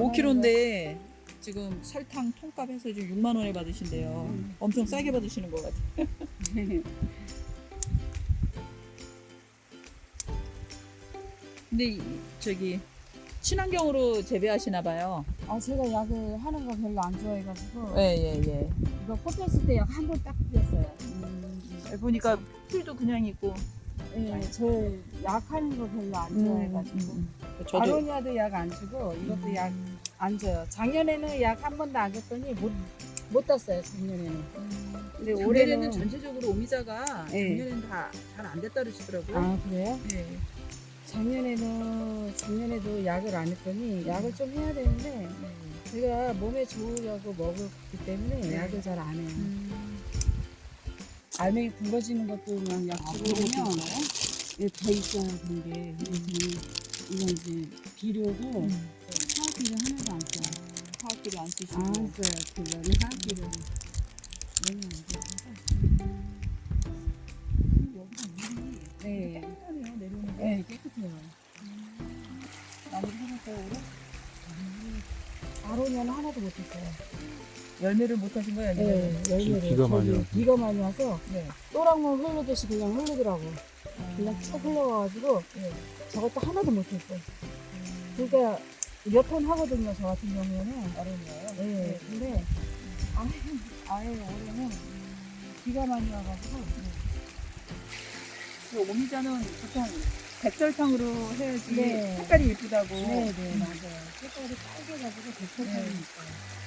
이거 5kg인데 지금 설탕 통값 해서 지금 6만 원에 받으신대요. 음. 엄청 싸게 받으시는 것 같아요. 근데 이- 저기 친환경으로 재배하시나 봐요. 아 제가 약을 하는 거 별로 안 좋아해가지고 예예 예. 이거 꽃 폈을 때 약 한 번 딱 뿌렸어요. 보니까 풀도 그냥 있고. 예, 저 약 하는 거 별로 안 좋아해가지고 음, 저도 아로니아도 약 안 주고 이것도 약 안 줘요. 작년에는 약 한 번도 안 줬더니 못, 못 땄어요 작년에는. 근데 올해는 올해는 전체적으로 오미자가 예. 작년에는 다 잘 안 됐다 그러시더라고요. 아 그래요? 예. 작년에는 작년에도 약을 안 했더니 약을 좀 해야 되는데 제가 몸에 좋으려고 먹었기 때문에 네. 약을 잘 안 해요. 음. 알맹이 굵어지는 것도 그냥 약 아, 주고 그런 것도 더 있어야 되는 게 그래서 이건 이제 비료고 음. 화학비료 하나도 안 써요. 화학비료 안 쓰시고. 안 써요. 그거는 화학비료 너무 안 돼서. 여기가 물이 네. 깨끗하네요 내려오는 게. 네, 깨끗해요. 나무를 해볼까요 올해? 아로니아는 하나도 못 했어요. 열매를 못 하신 거예요? 네, 열매를. 비가 많이 저기 와서. 비가 많이 와서 네. 또랑물 흐르듯이 그냥 흐르더라고. 그냥 쭉 흘러가가지고 네. 저것도 하나도 못했어요. 그러니까 몇톤 하거든요, 저 같은 경우에는. 아로니아요? 네, 근데 아예, 아예 올해는 비가 많이 와가지고 그 오미자는 보통 백설탕으로 해야지 네. 색깔이 예쁘다고. 네, 네, 맞아요. 색깔이 빨개가지고 백설탕이 네. 있어요.